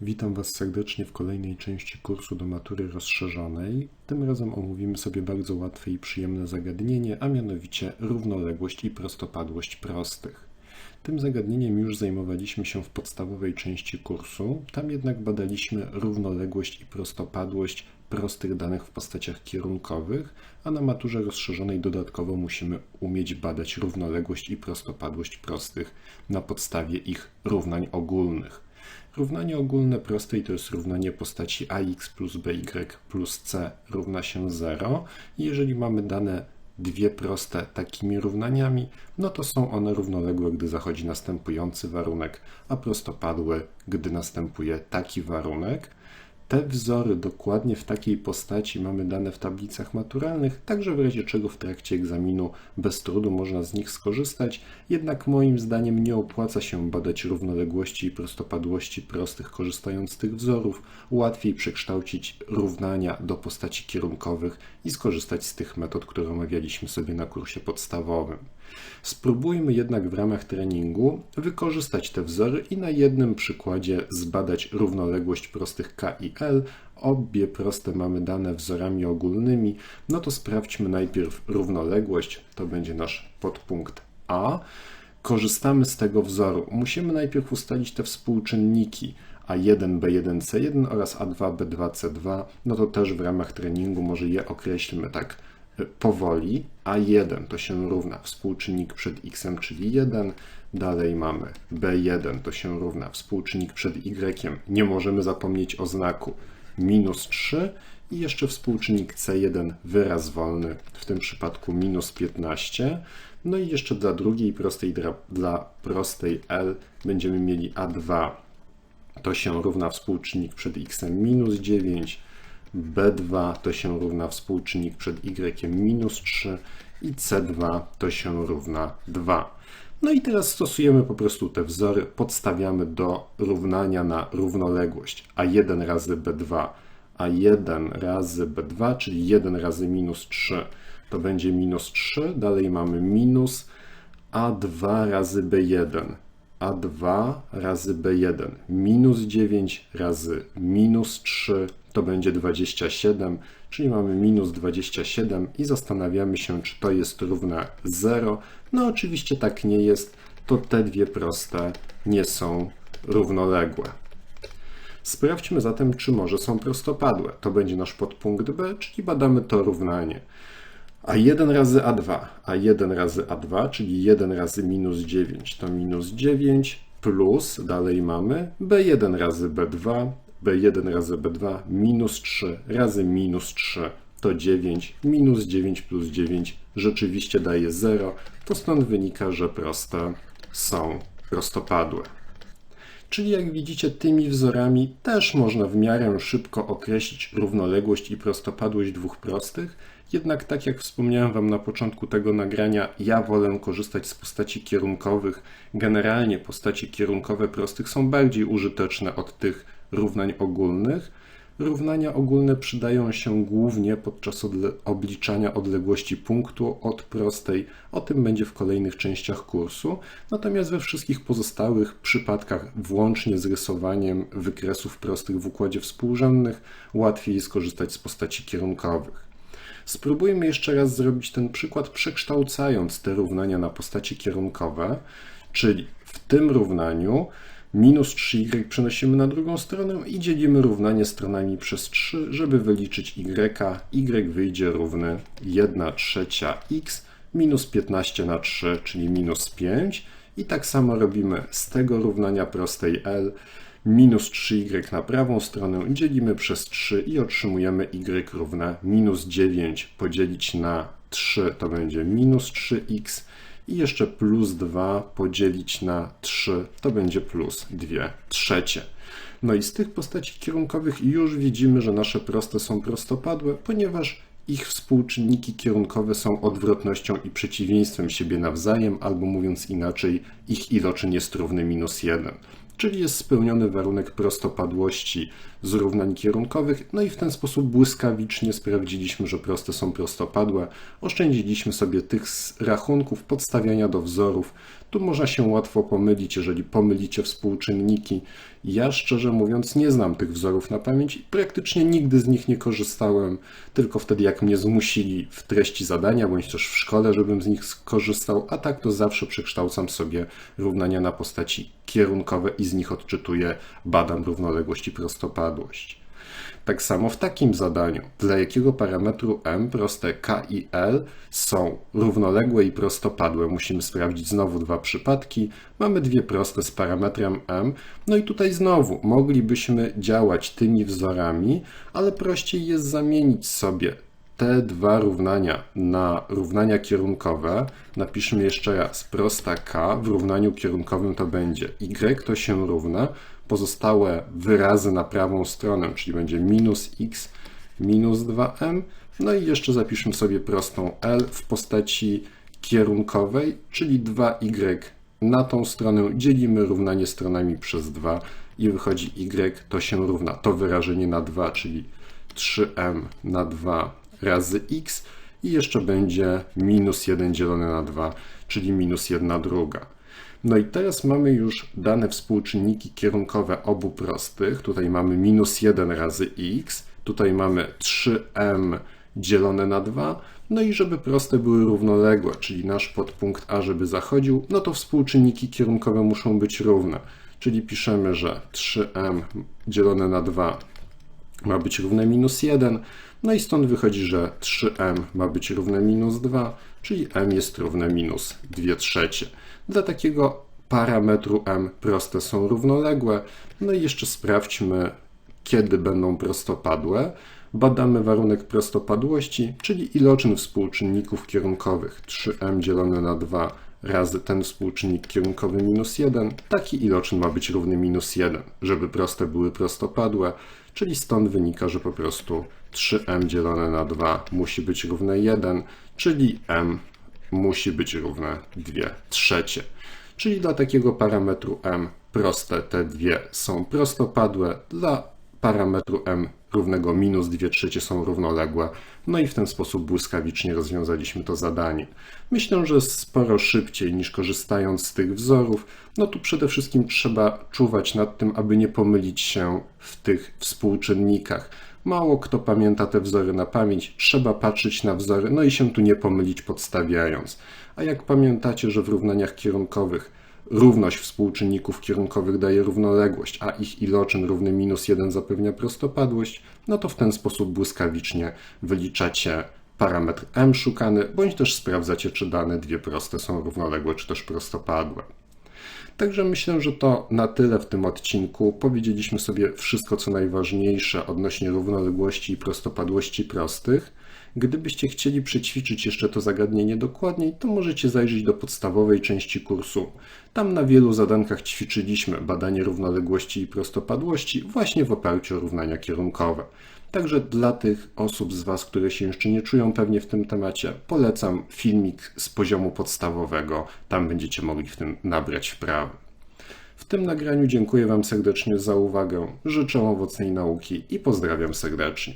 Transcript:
Witam Was serdecznie w kolejnej części kursu do matury rozszerzonej. Tym razem omówimy sobie bardzo łatwe i przyjemne zagadnienie, a mianowicie równoległość i prostopadłość prostych. Tym zagadnieniem już zajmowaliśmy się w podstawowej części kursu, tam jednak badaliśmy równoległość i prostopadłość prostych danych w postaciach kierunkowych, a na maturze rozszerzonej dodatkowo musimy umieć badać równoległość i prostopadłość prostych na podstawie ich równań ogólnych. Równanie ogólne prostej to jest równanie postaci ax plus by plus c równa się 0. I jeżeli mamy dane dwie proste takimi równaniami, no to są one równoległe, gdy zachodzi następujący warunek, a prostopadłe, gdy następuje taki warunek. Te wzory dokładnie w takiej postaci mamy dane w tablicach maturalnych, także w razie czego w trakcie egzaminu bez trudu można z nich skorzystać, jednak moim zdaniem nie opłaca się badać równoległości i prostopadłości prostych korzystając z tych wzorów. Łatwiej przekształcić równania do postaci kierunkowych i skorzystać z tych metod, które omawialiśmy sobie na kursie podstawowym. Spróbujmy jednak w ramach treningu wykorzystać te wzory i na jednym przykładzie zbadać równoległość prostych k i l. Obie proste mamy dane wzorami ogólnymi. No to sprawdźmy najpierw równoległość, to będzie nasz podpunkt A. Korzystamy z tego wzoru. Musimy najpierw ustalić te współczynniki. A1, B1, C1 oraz A2, B2, C2, no to też w ramach treningu może je określmy tak powoli, a 1 to się równa współczynnik przed x, czyli 1. Dalej mamy b1 to się równa współczynnik przed y. Nie możemy zapomnieć o znaku minus 3 i jeszcze współczynnik c1 wyraz wolny, w tym przypadku minus 15. No i jeszcze dla drugiej prostej, dla, prostej L będziemy mieli A2 to się równa współczynnik przed x minus 9, B2 to się równa współczynnik przed y minus 3 i C2 to się równa 2. No i teraz stosujemy po prostu te wzory, podstawiamy do równania na równoległość A1 razy B2, A1 razy B2, czyli 1 razy minus 3 to będzie minus 3, dalej mamy minus A2 razy B1, A2 razy B1, minus 9 razy minus 3 to będzie 27, czyli mamy minus 27 i zastanawiamy się, czy to jest równe 0. No oczywiście tak nie jest, to te dwie proste nie są równoległe. Sprawdźmy zatem, czy może są prostopadłe. To będzie nasz podpunkt B, czyli badamy to równanie. A1 razy A2, A1 razy A2, czyli 1 razy minus 9 to minus 9, plus, dalej mamy B1 razy B2, b1 razy b2 minus 3 razy minus 3 to 9, minus 9 plus 9 rzeczywiście daje 0, to stąd wynika, że proste są prostopadłe. Czyli jak widzicie, tymi wzorami też można w miarę szybko określić równoległość i prostopadłość dwóch prostych, jednak tak jak wspomniałem Wam na początku tego nagrania, ja wolę korzystać z postaci kierunkowych. Generalnie postaci kierunkowe prostych są bardziej użyteczne od tych równań ogólnych. Równania ogólne przydają się głównie podczas odle obliczania odległości punktu od prostej. O tym będzie w kolejnych częściach kursu. Natomiast we wszystkich pozostałych przypadkach, włącznie z rysowaniem wykresów prostych w układzie współrzędnych, łatwiej skorzystać z postaci kierunkowych. Spróbujmy jeszcze raz zrobić ten przykład, przekształcając te równania na postaci kierunkowe, czyli w tym równaniu minus 3y przenosimy na drugą stronę i dzielimy równanie stronami przez 3, żeby wyliczyć y. y wyjdzie równy 1 trzecia x minus 15 na 3, czyli minus 5. I tak samo robimy z tego równania prostej L. Minus 3y na prawą stronę dzielimy przez 3 i otrzymujemy y równe minus 9 podzielić na 3 to będzie minus 3x i jeszcze plus 2 podzielić na 3 to będzie plus 2 trzecie. No i z tych postaci kierunkowych już widzimy, że nasze proste są prostopadłe, ponieważ ich współczynniki kierunkowe są odwrotnością i przeciwieństwem siebie nawzajem, albo mówiąc inaczej, ich iloczyn jest równy minus 1. czyli jest spełniony warunek prostopadłości z równań kierunkowych, no i w ten sposób błyskawicznie sprawdziliśmy, że proste są prostopadłe. Oszczędziliśmy sobie tych rachunków, podstawiania do wzorów. Tu można się łatwo pomylić, jeżeli pomylicie współczynniki. Ja szczerze mówiąc nie znam tych wzorów na pamięć i praktycznie nigdy z nich nie korzystałem, tylko wtedy jak mnie zmusili w treści zadania, bądź też w szkole, żebym z nich skorzystał, a tak to zawsze przekształcam sobie równania na postaci kierunkowe i z nich odczytuję, badam równoległość i prostopadłość. Tak samo w takim zadaniu, dla jakiego parametru m proste k i l są równoległe i prostopadłe, musimy sprawdzić znowu dwa przypadki. Mamy dwie proste z parametrem m, no i tutaj znowu moglibyśmy działać tymi wzorami, ale prościej jest zamienić sobie te dwa równania na równania kierunkowe. Napiszmy jeszcze raz, prosta k w równaniu kierunkowym to będzie y to się równa, pozostałe wyrazy na prawą stronę, czyli będzie minus x minus 2m. No i jeszcze zapiszmy sobie prostą L w postaci kierunkowej, czyli 2y na tą stronę dzielimy równanie stronami przez 2 i wychodzi y to się równa to wyrażenie na 2, czyli 3m na 2 razy x i jeszcze będzie minus 1 dzielone na 2, czyli minus 1 druga. No i teraz mamy już dane współczynniki kierunkowe obu prostych. Tutaj mamy minus 1 razy x, tutaj mamy 3m dzielone na 2. No i żeby proste były równoległe, czyli nasz podpunkt A, żeby zachodził, no to współczynniki kierunkowe muszą być równe. Czyli piszemy, że 3m dzielone na 2 ma być równe minus 1. No i stąd wychodzi, że 3m ma być równe minus 2, czyli m jest równe minus 2 trzecie. Dla takiego parametru m proste są równoległe. No i jeszcze sprawdźmy, kiedy będą prostopadłe. Badamy warunek prostopadłości, czyli iloczyn współczynników kierunkowych 3m dzielone na 2 razy ten współczynnik kierunkowy minus 1. Taki iloczyn ma być równy minus 1, żeby proste były prostopadłe, czyli stąd wynika, że po prostu 3m dzielone na 2 musi być równe 1, czyli m musi być równe 2 trzecie. Czyli dla takiego parametru m proste te dwie są prostopadłe, dla parametru m równego minus 2 trzecie są równoległe, no i w ten sposób błyskawicznie rozwiązaliśmy to zadanie. Myślę, że sporo szybciej niż korzystając z tych wzorów, no tu przede wszystkim trzeba czuwać nad tym, aby nie pomylić się w tych współczynnikach. Mało kto pamięta te wzory na pamięć, trzeba patrzeć na wzory, no i się tu nie pomylić podstawiając. A jak pamiętacie, że w równaniach kierunkowych równość współczynników kierunkowych daje równoległość, a ich iloczyn równy minus 1 zapewnia prostopadłość, no to w ten sposób błyskawicznie wyliczacie parametr m szukany, bądź też sprawdzacie, czy dane dwie proste są równoległe, czy też prostopadłe. Także myślę, że to na tyle w tym odcinku. Powiedzieliśmy sobie wszystko, co najważniejsze odnośnie równoległości i prostopadłości prostych. Gdybyście chcieli przećwiczyć jeszcze to zagadnienie dokładniej, to możecie zajrzeć do podstawowej części kursu. Tam na wielu zadankach ćwiczyliśmy badanie równoległości i prostopadłości właśnie w oparciu o równania kierunkowe. Także dla tych osób z Was, które się jeszcze nie czują pewnie w tym temacie, polecam filmik z poziomu podstawowego. Tam będziecie mogli w tym nabrać wprawy. W tym nagraniu dziękuję Wam serdecznie za uwagę, życzę owocnej nauki i pozdrawiam serdecznie.